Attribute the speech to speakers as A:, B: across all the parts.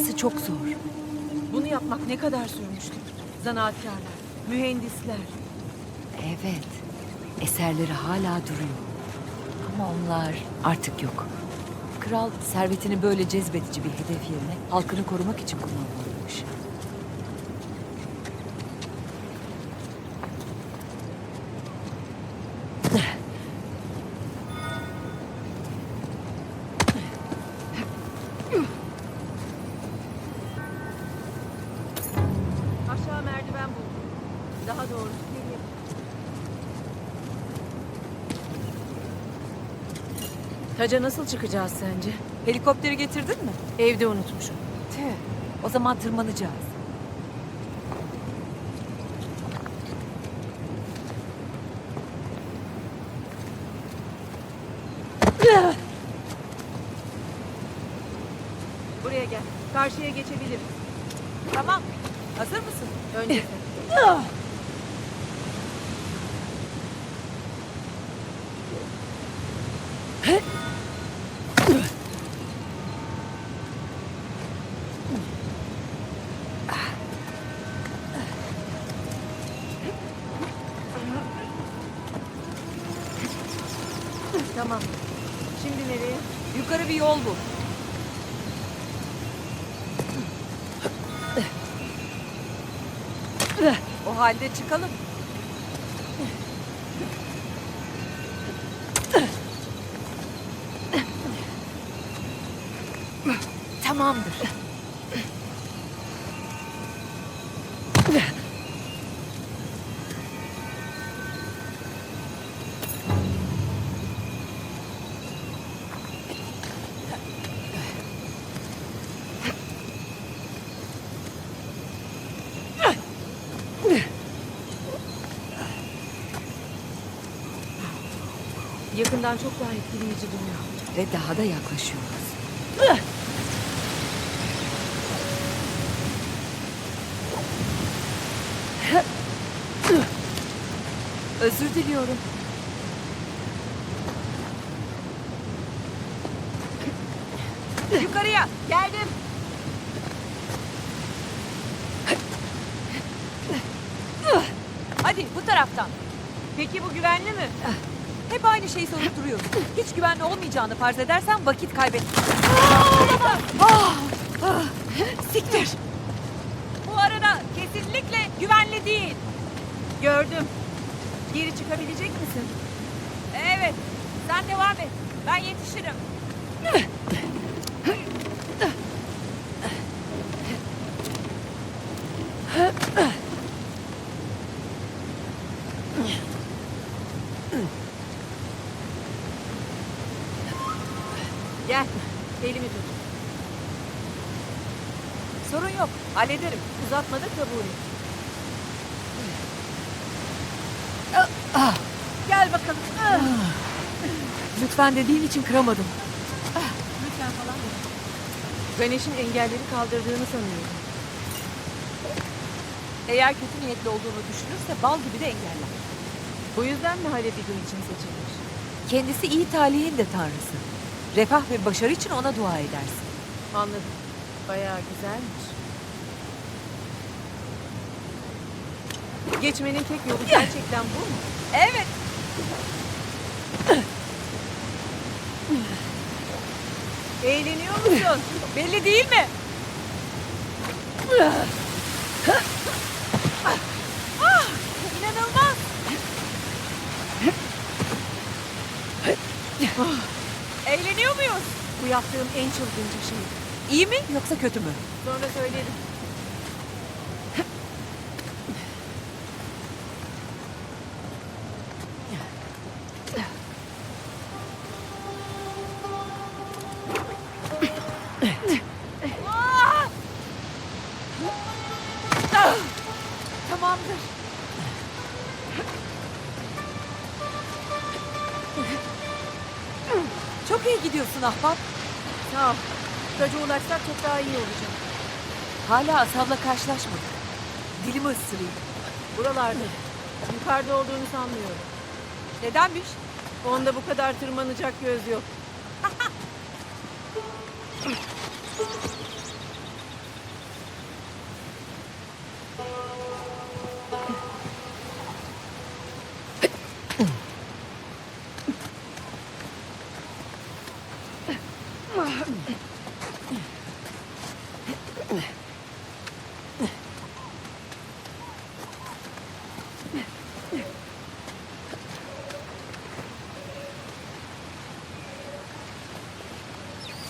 A: İnanması çok zor.
B: Bunu yapmak ne kadar sürmüştür? Zanaatkarlar, mühendisler.
A: Evet. Eserleri hala duruyor. Ama onlar artık yok. Kral servetini böyle cezbedici bir hedef yerine halkını korumak için kullanmalıymış.
B: Aşağı Taca nasıl çıkacağız sence?
A: Helikopteri getirdin mi?
B: Evde unutmuşum.
A: Tüh. O zaman tırmanacağız.
B: Buraya gel. Karşıya geçebiliriz.
A: Tamam. Hazır mısın?
B: Önce
A: Yukarı bir yol bul. O halde çıkalım. Tamamdır.
B: Yakından çok daha etkileyici duruyor.
A: Ve daha da yaklaşıyoruz. Özür diliyorum. Yukarıya.
B: Geldim.
A: Hadi bu taraftan.
B: Peki bu güvenli mi?
A: Hep aynı şeyi sorup duruyorsun. Hiç güvenli olmayacağını farz edersen vakit kaybet. Ah! Ah! Siktir. Bu arada kesinlikle güvenli değil.
B: Gördüm. Geri çıkabilecek misin?
A: Evet. Sen devam et. Ben yetişirim.
B: Gel. Elimi tut.
A: Sorun yok. Hallederim.
B: Uzatma da kabul et.
A: Gel bakalım. Lütfen dediğin için kıramadım.
B: Lütfen falan da. Ganesh'in engelleri kaldırdığını sanıyorum.
A: Eğer kötü niyetli olduğunu düşünürse bal gibi de engeller.
B: Bu yüzden mi Halebidu için seçilmiş?
A: Kendisi iyi talihin de tanrısı. Refah ve başarı için ona dua edersin.
B: Anladım. Bayağı güzelmiş. Geçmenin tek yolu gerçekten bu mu?
A: Evet.
B: Eğleniyor musun?
A: Belli değil mi? Ah, İnanılmaz. Eğleniyor muyuz?
B: Bu yaptığım en çılgınca şey.
A: İyi mi yoksa kötü mü?
B: Sonra söylerim.
A: nasılsın ahbap?
B: Sağ ol. Ulaşsak çok daha iyi olacak.
A: Hala Asav'la karşılaşmadık. Dilimi ısırayım.
B: Buralarda. Yukarıda olduğunu sanmıyorum.
A: Nedenmiş?
B: Onda bu kadar tırmanacak göz yok.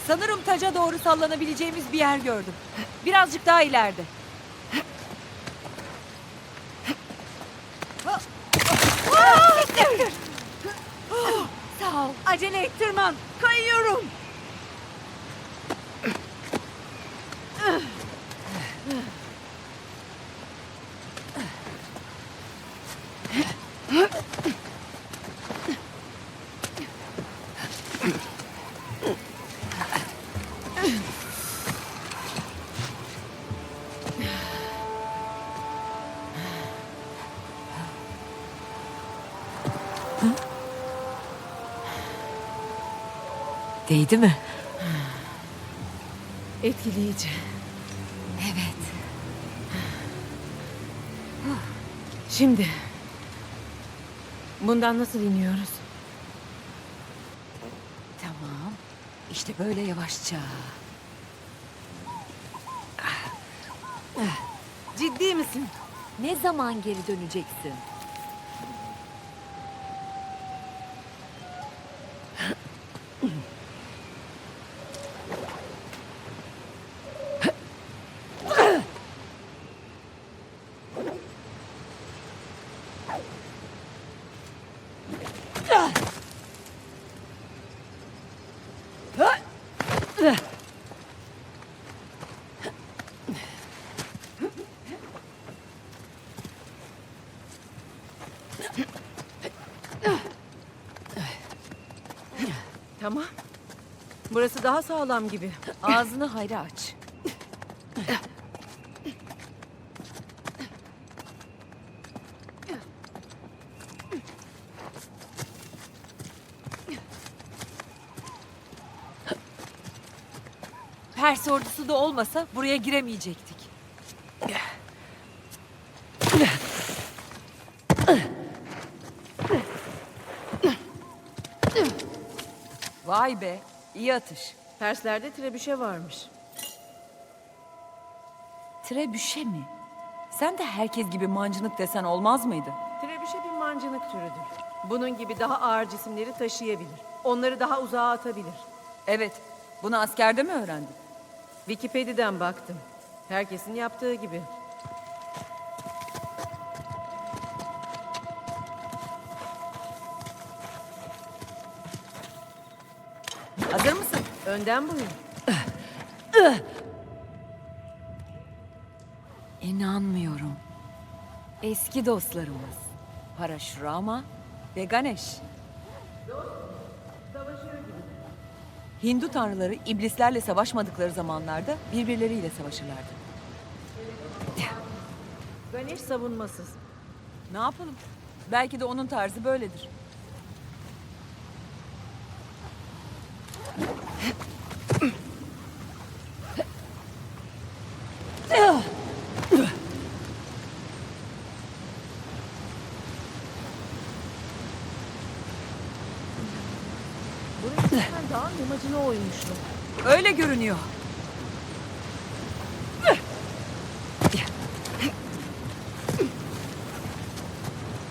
A: Sanırım taca doğru sallanabileceğimiz bir yer gördüm. Birazcık daha ileride. Sağ ol.
B: Acele et tırman. Kayıyorum.
A: Değdi mi?
B: Etkileyici.
A: Evet.
B: Şimdi. Bundan nasıl iniyoruz?
A: Tamam. İşte böyle yavaşça.
B: Ciddi misin?
A: Ne zaman geri döneceksin?
B: Tamam. Burası daha sağlam gibi.
A: Ağzını hayra aç. Pers ordusu da olmasa buraya giremeyecektik. Vay be, iyi atış.
B: Perslerde trebüşe varmış.
A: Trebüşe mi? Sen de herkes gibi mancınık desen olmaz mıydı?
B: Trebüşe bir mancınık türüdür. Bunun gibi daha ağır cisimleri taşıyabilir. Onları daha uzağa atabilir.
A: Evet, bunu askerde mi öğrendin?
B: Wikipedia'dan baktım. Herkesin yaptığı gibi. Önden buyur.
A: İnanmıyorum. Eski dostlarımız. Paraşurama ve Ganesh. Hindu tanrıları iblislerle savaşmadıkları zamanlarda birbirleriyle savaşırlardı.
B: Ganesh savunmasız.
A: Ne yapalım? Belki de onun tarzı böyledir.
B: Burası resmen dağın yamacına oymuştu.
A: Öyle görünüyor.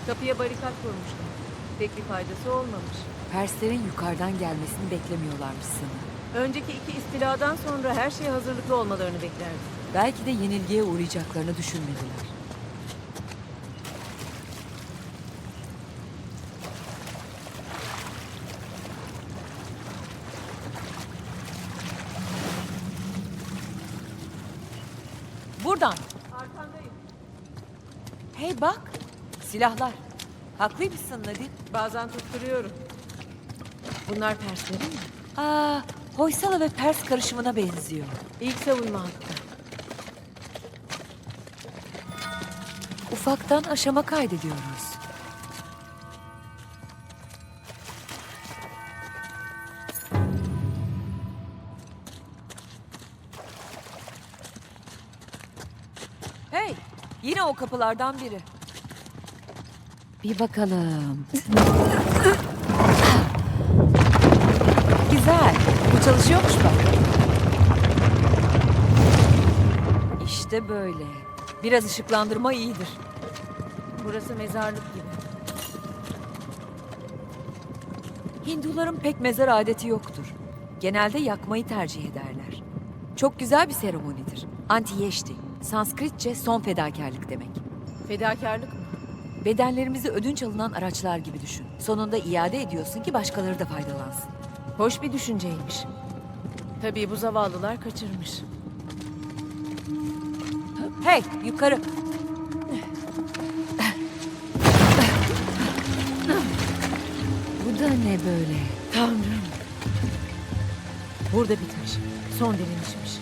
B: Kapıya barikat kurmuşlar. Pek bir faydası olmamış.
A: Perslerin yukarıdan gelmesini beklemiyorlarmış sana.
B: Önceki iki istiladan sonra her şeye hazırlıklı olmalarını beklerdim.
A: Belki de yenilgiye uğrayacaklarını düşünmediler. Buradan.
B: Arkandayım.
A: Hey bak. Silahlar. Haklıymışsın Nadine.
B: Bazen tutturuyorum. Bunlar Perslerin mi?
A: Aa, Hoysala ve Pers karışımına benziyor.
B: İlk savunma hattı.
A: Ufaktan aşama kaydediyoruz. Hey, yine o kapılardan biri. Bir bakalım. Güzel. Bu çalışıyormuş bak. İşte böyle. Biraz ışıklandırma iyidir.
B: Burası mezarlık gibi.
A: Hinduların pek mezar adeti yoktur. Genelde yakmayı tercih ederler. Çok güzel bir seremonidir. Antiyeşti. Sanskritçe son fedakarlık demek.
B: Fedakarlık mı?
A: Bedenlerimizi ödünç alınan araçlar gibi düşün. Sonunda iade ediyorsun ki başkaları da faydalansın.
B: Hoş bir düşünceymiş. Tabii bu zavallılar kaçırmış.
A: Hey yukarı. Bu da ne böyle?
B: Tanrım. Burada bitmiş. Son direnişmiş.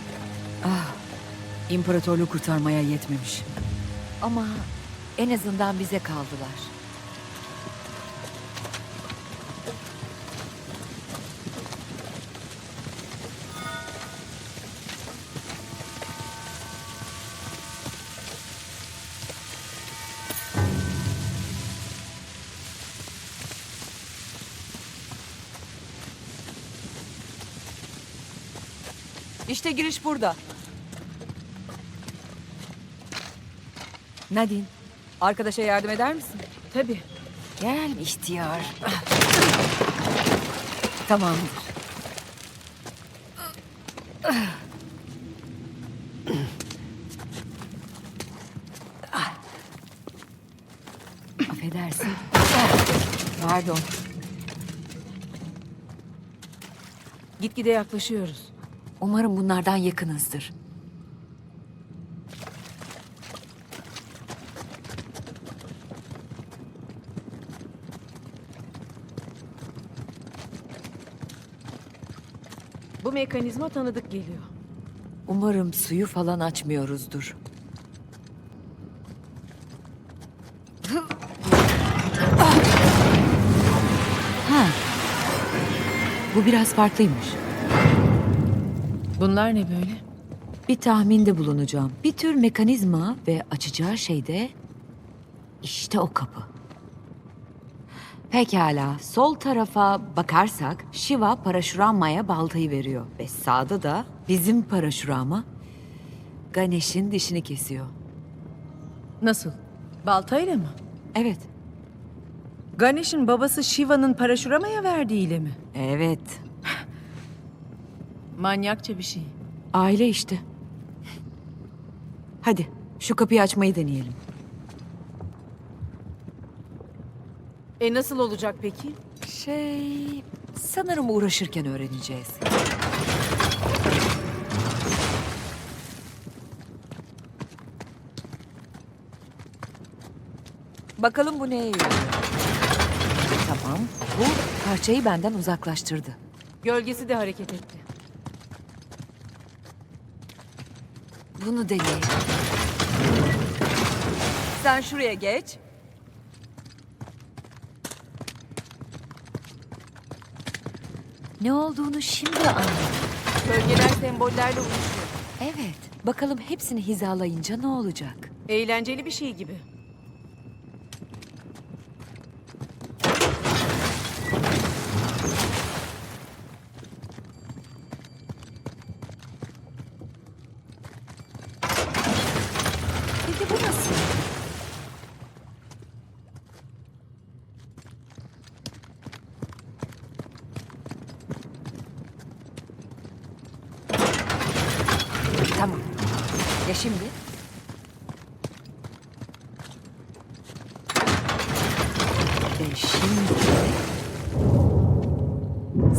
A: Ah, imparatorluğu kurtarmaya yetmemiş. Ama en azından bize kaldılar. İşte giriş burada. Nadine, arkadaşa yardım eder misin?
B: Tabii.
A: Gel ihtiyar. Tamamdır. Affedersin. Pardon.
B: Gitgide yaklaşıyoruz.
A: Umarım bunlardan yakınızdır.
B: Bu mekanizma tanıdık geliyor.
A: Umarım suyu falan açmıyoruzdur. Ha. Bu biraz farklıymış.
B: Bunlar ne böyle?
A: Bir tahminde bulunacağım. Bir tür mekanizma ve açacağı şey de işte o kapı. Pekala, sol tarafa bakarsak Shiva Parashurama'ya baltayı veriyor ve sağda da bizim Parashurama Ganesh'in dişini kesiyor.
B: Nasıl? Baltayla mı?
A: Evet,
B: Ganesh'in babası Shiva'nın Parashurama'ya verdiğiyle mi?
A: evet.
B: Manyakça bir şey.
A: Aile işte. Hadi şu kapıyı açmayı deneyelim.
B: E nasıl olacak peki?
A: Şey, sanırım uğraşırken öğreneceğiz. Bakalım bu neye yarıyor? Tamam, bu parçayı benden uzaklaştırdı.
B: Gölgesi de hareket etti.
A: Bunu deneyelim. Sen şuraya geç. Ne olduğunu şimdi anladım.
B: Gölgeler sembollerle uyuşuyor.
A: Evet, bakalım hepsini hizalayınca ne olacak?
B: Eğlenceli bir şey gibi.
A: Peki bu nasıl? Tamam. Ya şimdi? Ve şimdi...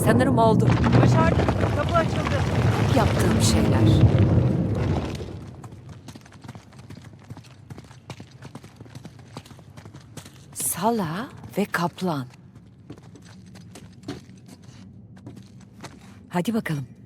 A: Sanırım oldu.
B: Başardık. Kapı açıldı.
A: Yaptığım şeyler. Sala ve kaplan. Hadi bakalım.